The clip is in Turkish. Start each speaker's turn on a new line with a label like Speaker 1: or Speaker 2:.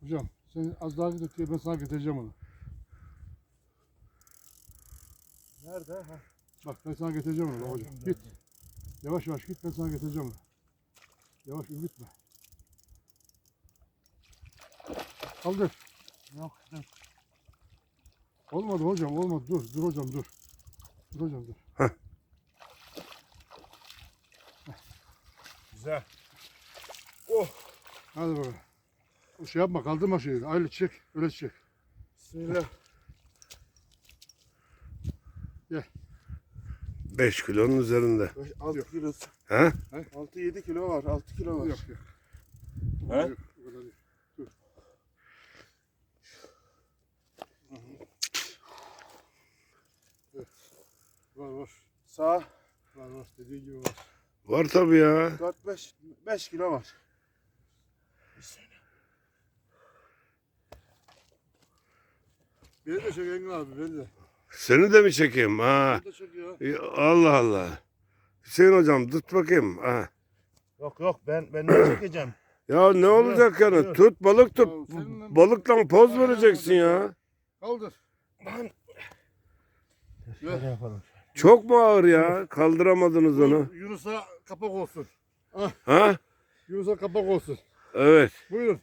Speaker 1: Hocam sen az daha git öteye ben sana getireceğim onu.
Speaker 2: Nerede? Ha.
Speaker 1: Bak ben sana getireceğim onu hocam. Git. Yavaş yavaş git ben sana getireceğim onu. Yavaş gitme. Kaldır.
Speaker 2: Yok dur.
Speaker 1: Olmadı hocam olmadı. Dur dur hocam dur. Dur hocam dur.
Speaker 2: Güzel.
Speaker 1: Hadi bakalım. Şey yapma kaldırma şeyi. Ayrı çek. Öyle çek.
Speaker 2: Bismillah.
Speaker 3: 5 kilonun üzerinde.
Speaker 2: 6 kilo.
Speaker 3: He?
Speaker 2: 6-7 kilo var. 6 kilo var.
Speaker 1: Yok yok.
Speaker 2: He?
Speaker 1: Yok, o kadar değil. Dur. Evet. Var var.
Speaker 2: Sağ
Speaker 1: Var var. Dediğin gibi var.
Speaker 3: Var tabii ya.
Speaker 2: 4-5 5 kilo var.
Speaker 1: Beni de çek Engin abi beni de.
Speaker 3: Seni de mi çekeyim? Ha.
Speaker 1: Beni de çek ya.
Speaker 3: Ya Allah Allah. Hüseyin hocam tut bakayım. Ha.
Speaker 2: Yok yok ben ben ne çekeceğim?
Speaker 3: Ya ne olacak yani? Tut balık tut.
Speaker 1: Ya seninle-
Speaker 3: Balıkla poz vereceksin ya.
Speaker 1: Kaldır.
Speaker 2: Şöyle yapalım.
Speaker 3: Çok mu ağır ya? Kaldıramadınız onu.
Speaker 1: Yunus'a kapak olsun.
Speaker 3: Ha?
Speaker 1: Yunus'a kapak olsun.
Speaker 3: Evet.
Speaker 1: Buyurun.